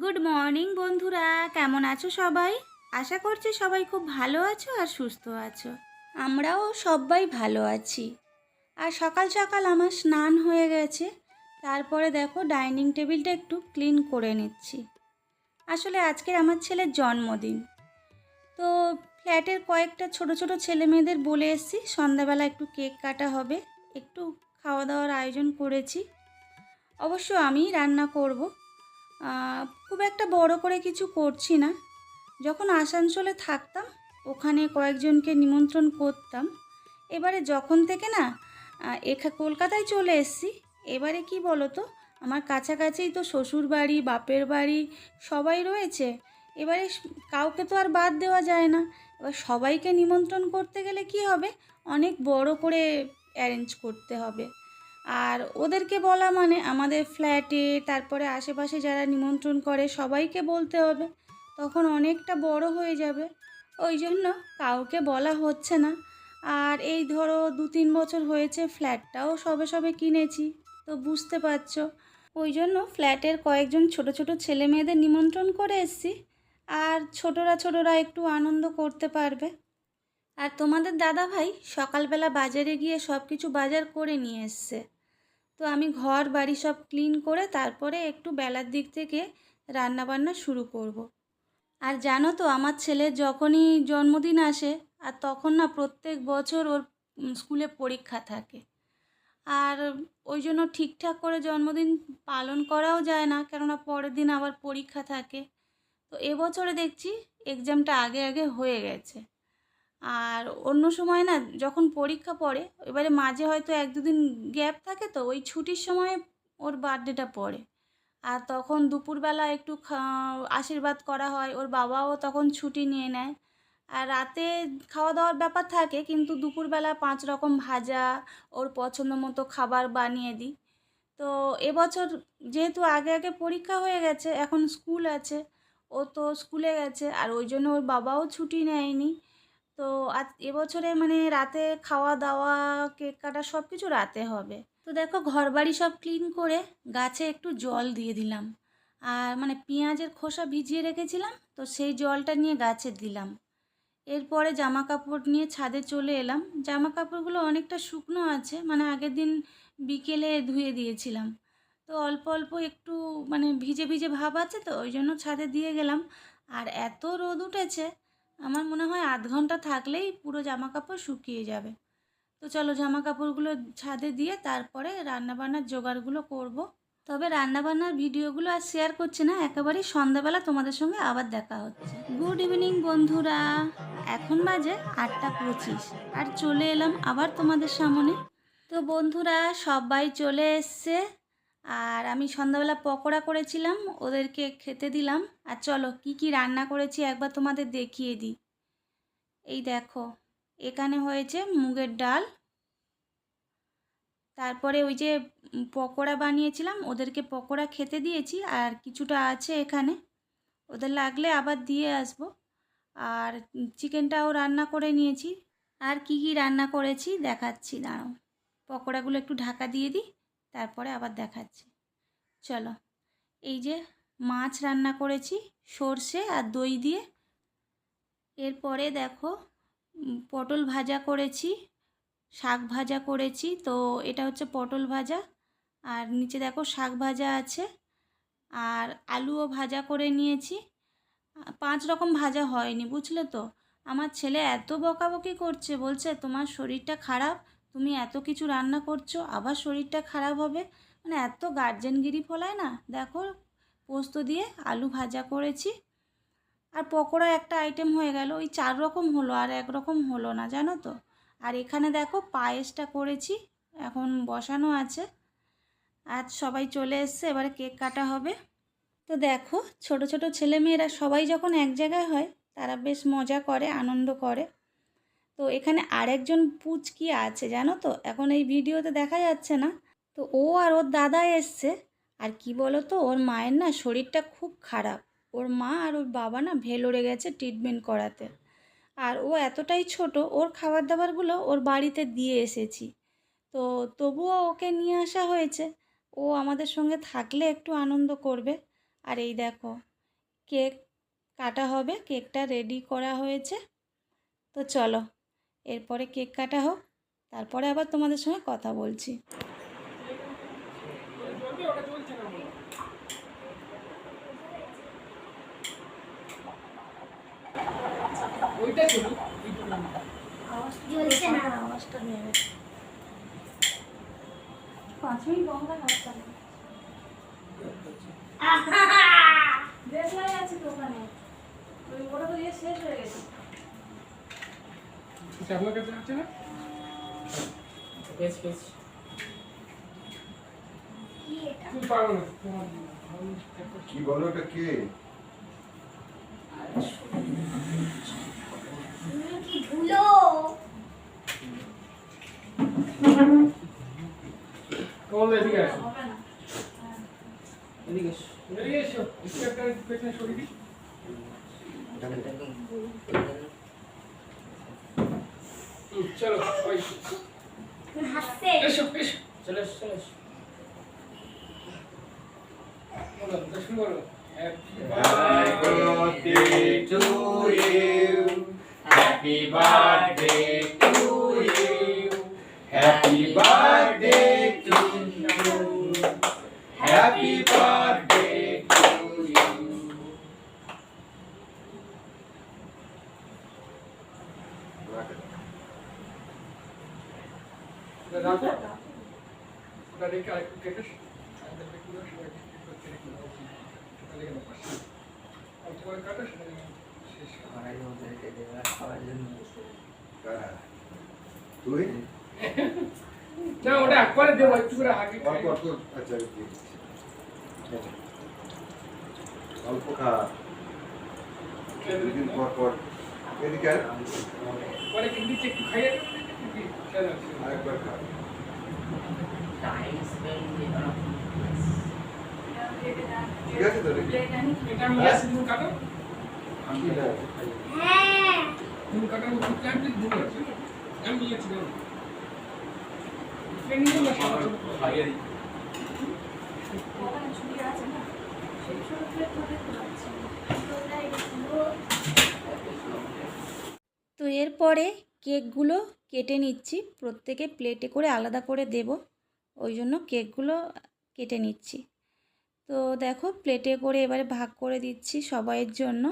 Good morning বন্ধুরা। কেমন আছো সবাই? আশা করছি সবাই খুব ভালো আছো আর সুস্থ আছো। আমরাও সবাই ভালো আছি। আর সকাল সকাল আমার স্নান হয়ে গেছে। তারপরে দেখো, ডাইনিং টেবিলটা একটু ক্লিন করে নিচ্ছি। আসলে আজকের আমার ছেলের জন্মদিন। তো ফ্ল্যাটের কয়েকটা ছোট ছোট ছেলে মেয়েদের বলে এসেছি, সন্ধ্যাবেলা একটু কেক কাটা হবে। একটু খাওয়া দাওয়ার আয়োজন করেছি। অবশ্য আমি রান্না করব। খুব একটা বড় করে কিছু করছি না। যখন আসানসোলে থাকতাম, ওখানে কয়েকজনকে নিমন্ত্রণ করতাম। এবারে যখন থেকে না এখা, কলকাতায় চলে এসেছি, এবারে কি বলো তো আমার কাছাকাছিই তো শ্বশুর বাড়ি, বাপের বাড়ি সবাই রয়েছে। এবারে কাউকে তো আর বাদ দেওয়া যায় না। এবার সবাইকে নিমন্ত্রণ করতে গেলে কি হবে? অনেক বড় করে অ্যারেঞ্জ করতে হবে। আর ওদেরকে বলা মানে আমাদের ফ্ল্যাটে, তারপরে আশেপাশে যারা নিমন্ত্রণ করে সবাইকে বলতে হবে। তখন অনেকটা বড় হয়ে যাবে। ওই জন্য কাউকে বলা হচ্ছে না। আর এই ধরো দু তিন বছর হয়েছে, ফ্ল্যাটটাও সবে সবে কিনেছি, তো বুঝতে পারছ। ওই জন্য ফ্ল্যাটের কয়েকজন ছোট ছোট ছেলে মেয়েদের নিমন্ত্রণ করে এসেছি। আর ছোটরা ছোটরা একটু আনন্দ করতে পারবে। আর তোমাদের দাদা ভাই সকালবেলা বাজারে গিয়ে সব কিছু বাজার করে নিয়ে এসছে। তো আমি ঘর, বাড়ি সব ক্লিন করে তারপরে একটু বেলার দিক থেকে রান্না বান্না শুরু করব। আর জানো তো, আমার ছেলের যখনই জন্মদিন আসে, আর তখন না প্রত্যেক বছর ওর স্কুলে পরীক্ষা থাকে। আর ওই জন্য ঠিকঠাক করে জন্মদিন পালন করাও যায় না, কেননা পরের দিন আবার পরীক্ষা থাকে। তো এবছরে দেখছি এক্সামটা আগে আগে হয়ে গেছে। আর অন্য সময় না যখন পরীক্ষা পড়ে, এবারে মাঝে হয়তো এক দুদিন গ্যাপ থাকে তো, ওই ছুটির সময় ওর বার্থডেটা পড়ে। আর তখন দুপুরবেলা একটু আশীর্বাদ করা হয়, ওর বাবাও তখন ছুটি নিয়ে নেয়। আর রাতে খাওয়া দাওয়ার ব্যাপার থাকে, কিন্তু দুপুরবেলা পাঁচ রকম ভাজা, ওর পছন্দ মতো খাবার বানিয়ে দিই। তো এবছর যেহেতু আগে আগে পরীক্ষা হয়ে গেছে, এখন স্কুল আছে, ও তো স্কুলে গেছে, আর ওই জন্য ওর বাবাও ছুটি নেয়নি। তো আজ এবছরে মানে রাতে খাওয়া দাওয়া কেক কাটা সব কিছু রাতে হবে। তো দেখো ঘর বাড়ি সব ক্লিন করে গাছে একটু জল দিয়ে দিলাম। আর মানে পেঁয়াজের খোসা ভিজিয়ে রেখেছিলাম, তো সেই জলটা নিয়ে গাছে দিলাম। এরপরে জামা কাপড় নিয়ে ছাদে চলে এলাম। জামা কাপড়গুলো অনেকটা শুকনো আছে মানে আগের দিন বিকেলে ধুয়ে দিয়েছিলাম। তো অল্প অল্প একটু মানে ভিজে ভিজে ভাব আছে তো, ওই জন্য ছাদে দিয়ে গেলাম। আর এত রোদ উঠেছে আমার মনে হয় আধ ঘণ্টা থাকলেই পুরো জামা কাপড় শুকিয়ে যাবে। তো চলো জামা কাপড়গুলো ছাদে দিয়ে তারপরে রান্নাবান্নার জোগাড়গুলো করব। তবে রান্নাবান্নার ভিডিওগুলো আর শেয়ার করছি না, একেবারেই সন্ধ্যাবেলা তোমাদের সঙ্গে আবার দেখা হচ্ছে। গুড ইভিনিং বন্ধুরা। এখন বাজে আটটা পঁচিশ আর চলে এলাম আবার তোমাদের সামনে। তো বন্ধুরা, সবাই চলে এসছে। আর আমি সন্ধ্যাবেলা পকোড়া করেছিলাম, ওদেরকে খেতে দিলাম। আর চলো, কি কি রান্না করেছি একবার তোমাদের দেখিয়ে দিই। এই দেখো, এখানে হয়েছে মুগের ডাল। তারপরে ওই যে পকোড়া বানিয়েছিলাম, ওদেরকে পকোড়া খেতে দিয়েছি, আর কিছুটা আছে এখানে। ওদের লাগলে আবার দিয়ে আসব। আর চিকেনটাও রান্না করে নিয়েছি। আর কি কি রান্না করেছি দেখাচ্ছি, দাঁড়াও। পকোড়াগুলো একটু ঢাকা দিয়ে দিই। তারপরে আবার দেখাচ্ছি। চলো, এই যে মাছ রান্না করেছি, সর্ষে আর দই দিয়ে। এরপরে দেখো পটল ভাজা করেছি, শাক ভাজা করেছি। তো এটা হচ্ছে পটল ভাজা, আর নিচে দেখো শাক ভাজা আছে, আর আলুও ভাজা করে নিয়েছি। পাঁচ রকম ভাজা হয়নি, বুঝলে তো? আমার ছেলে এত বকাবকি করছে, বলছে তোমার শরীরটা খারাপ তুমি এত কিছু রান্না করছ, আবার শরীরটা খারাপ হবে? মানে এত গার্জেনগিরি ফলায় না? দেখো, পোস্ত দিয়ে আলু ভাজা করেছি। আর পকোড়া একটা আইটেম হয়ে গেল, ওই চার রকম হলো আর এক রকম হলো না, জানো তো? আর এখানে দেখো পায়েসটা করেছি, এখন বসানো আছে। আজ সবাই চলে এসছে, এবারে কেক কাটা হবে। তো দেখো, ছোট ছোট ছেলেমেয়েরা সবাই যখন এক জায়গায় হয়, তারা বেশ মজা করে, আনন্দ করে। তো এখানে আরেকজন পুচকি আছে, জানো তো? এখন এই ভিডিওতে দেখা যাচ্ছে না। তো ও আর ওর দাদা এসছে। আর কি বলো তো ওর মায়ের না শরীরটা খুব খারাপ। ওর মা আর ওর বাবা না ভেলোরে গেছে ট্রিটমেন্ট করাতে। আর ও এতটাই ছোট, ওর খাবার দাবারগুলো ওর বাড়িতে দিয়ে এসেছি। তো তবুও ওকে নিয়ে আসা হয়েছে। ও আমাদের সঙ্গে থাকলে একটু আনন্দ করবে। আর এই দেখো, কেক কাটা হবে, কেকটা রেডি করা হয়েছে। তো চলো। এরপরে কেক কাটা হোক তারপরে আবার তোমাদের সঙ্গে কথা বলছি। ওইটা ছিল জ্বলছে না। আওয়াজটা নেবে পাঁচ মিনিট বন্ধ রাখতে দেখলাই আছে দোকানে। ওই ওটা তো শেষ হয়ে গেছে। আপনার কাছে আছে না? বেশ বেশ। কি বলো এটা কে? তুমি ধুলো এদিকে আসো। এদিকে এসো। এদিকে এসো। স্টেপটার পেছনে সরিয়ে দিই। চলো এসো এসো চলে এসো চলে এসো বলো তো শুরু Happy birthday to you. Happy birthday to you. Happy birthday to you. Happy birthday to you. ওটা রাখো ওটা রেখে আরেকটু কেটে আরেকটা কেটে দাও, সেটা একটু করতে রেখে দাও। সেটা রেখে দাও পাশে। অল্প করে কাটো, সেটা শেষ করো। কারা? তুই না ওটা একবারে দেবো একটু করে আগে অল্প অল্প আচ্ছা আমি দিয়ে দিচ্ছি। অল্প খা দুদিন পর পর। এদিকে পরে কিন্তু একটু খাইয়ে দেবো, চলো, চলো। আরেকবার খা। ঠিক আছে তো এটা আমি কাটো তো এরপরে কেকগুলো কেটে নিচ্ছি। প্রত্যেকে প্লেটে করে আলাদা করে দেব। ওই জন্য কেকগুলো কেটে নিচ্ছি। তো দেখো, প্লেটে করে এবারে ভাগ করে দিচ্ছি সবাইয়ের জন্য।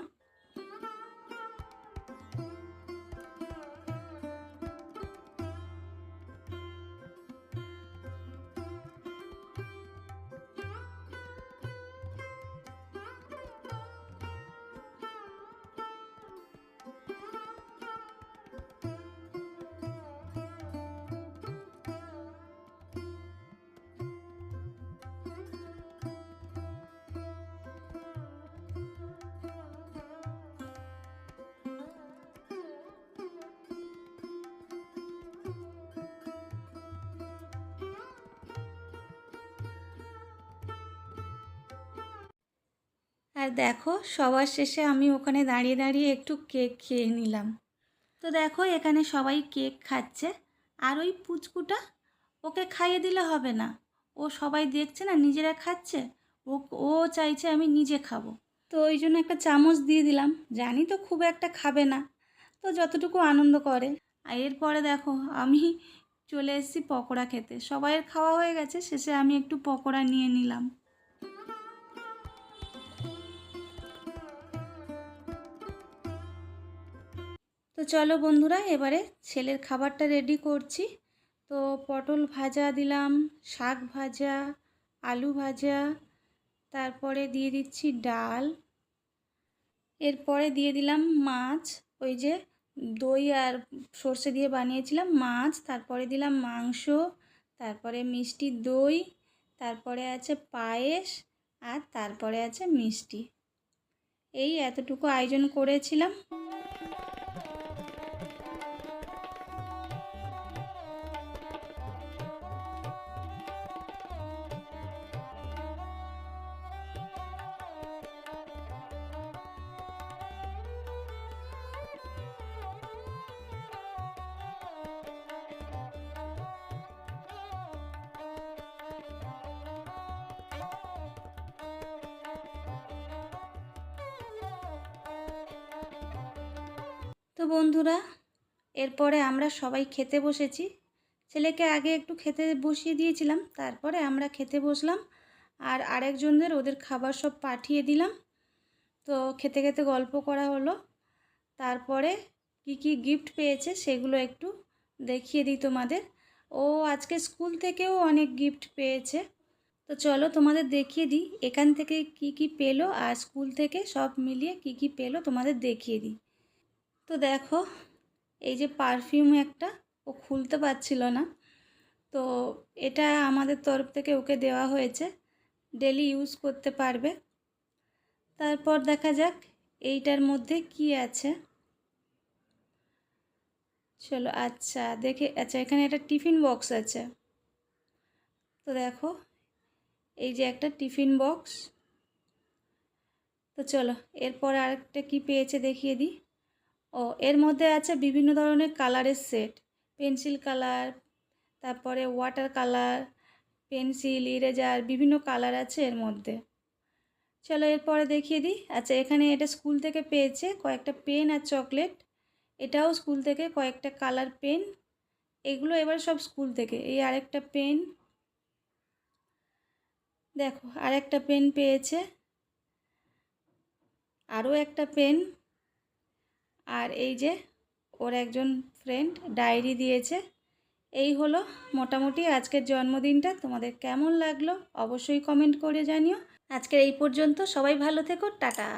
আর দেখো, সবার শেষে আমি ওখানে দাঁড়িয়ে দাঁড়িয়ে একটু কেক খেয়ে নিলাম। তো দেখো, এখানে সবাই কেক খাচ্ছে। আর ওই পুচকুটা ওকে খাইয়ে দিলে হবে না। ও সবাই দেখছে না, নিজেরা খাচ্ছে। ও ও চাইছে আমি নিজে খাব। তো ওই জন্য একটা চামচ দিয়ে দিলাম। জানি তো খুব একটা খাবে না, তো যতটুকু আনন্দ করে। আর এরপরে দেখো, আমি চলে এসেছি পকোড়া খেতে। সবাইয়ের খাওয়া হয়ে গেছে, শেষে আমি একটু পকোড়া নিয়ে নিলাম। তো চলো বন্ধুরা, এবারে ছেলের খাবারটা রেডি করছি। তো পটল ভাজা দিলাম, শাক ভাজা, আলু ভাজা, তারপরে দিয়ে দিচ্ছি ডাল। এরপরে দিয়ে দিলাম মাছ, ওই যে দই আর সর্ষে দিয়ে বানিয়েছিলাম মাছ, তারপরে দিলাম মাংস, তারপরে মিষ্টি দই, তারপরে আছে পায়েস আর তারপরে আছে মিষ্টি। এই এতটুকু আয়োজন করেছিলাম। বন্ধুরা, এরপরে আমরা সবাই খেতে বসেছি। ছেলেকে আগে একটু খেতে বসিয়ে দিয়েছিলাম, তারপরে আমরা খেতে বসলাম আর আরেকজনদের ওদের খাবার সব পাঠিয়ে দিলাম। তো খেতে খেতে গল্প করা হলো। তারপরে কি কি গিফট পেয়েছে সেগুলো একটু দেখিয়ে দিই তোমাদের। ও আজকে স্কুল থেকেও অনেক গিফট পেয়েছে। তো চলো তোমাদের দেখিয়ে দিই, এখান থেকে কি কি পেল আর স্কুল থেকে সব মিলিয়ে কি কি পেল তোমাদের দেখিয়ে দিই। তো দেখো, এই যে পারফিউম একটা, ও খুলতে পারছিল না। তো এটা আমাদের তরফ থেকে ওকে দেওয়া হয়েছে। ডেলি ইউজ করতে পারবে। তারপর দেখা যাক, এইটার মধ্যে কি আছে। চলো আচ্ছা দেখে আচ্ছা এখানে একটা টিফিন বক্স আছে। তো দেখো, এই যে একটা টিফিন বক্স তো চলো, এরপর আরেকটা কি পেয়েছে দেখিয়ে দিই। ও, এর মধ্যে আছে বিভিন্ন ধরনের কালারের সেট। পেন্সিল কালার, তারপরে ওয়াটার কালার, পেন্সিল, ইরেজার, বিভিন্ন কালার আছে এর মধ্যে। চলো এরপরে দেখিয়ে দিই। আচ্ছা এখানে এটা স্কুল থেকে পেয়েছে কয়েকটা পেন আর চকলেট। এটাও স্কুল থেকে কয়েকটা কালার পেন। এগুলো এবার সব স্কুল থেকে। এই আরেকটা পেন। দেখো, আরেকটা পেন পেয়েছে। আরও একটা পেন। আর এই যে ওর একজন ফ্রেন্ড ডায়েরি দিয়েছে। এই হলো মোটামুটি আজকের জন্মদিনটা। তোমাদের কেমন লাগল অবশ্যই কমেন্ট করে জানিও। আজকের এই পর্যন্ত সবাই ভালো থেকো, টাটা।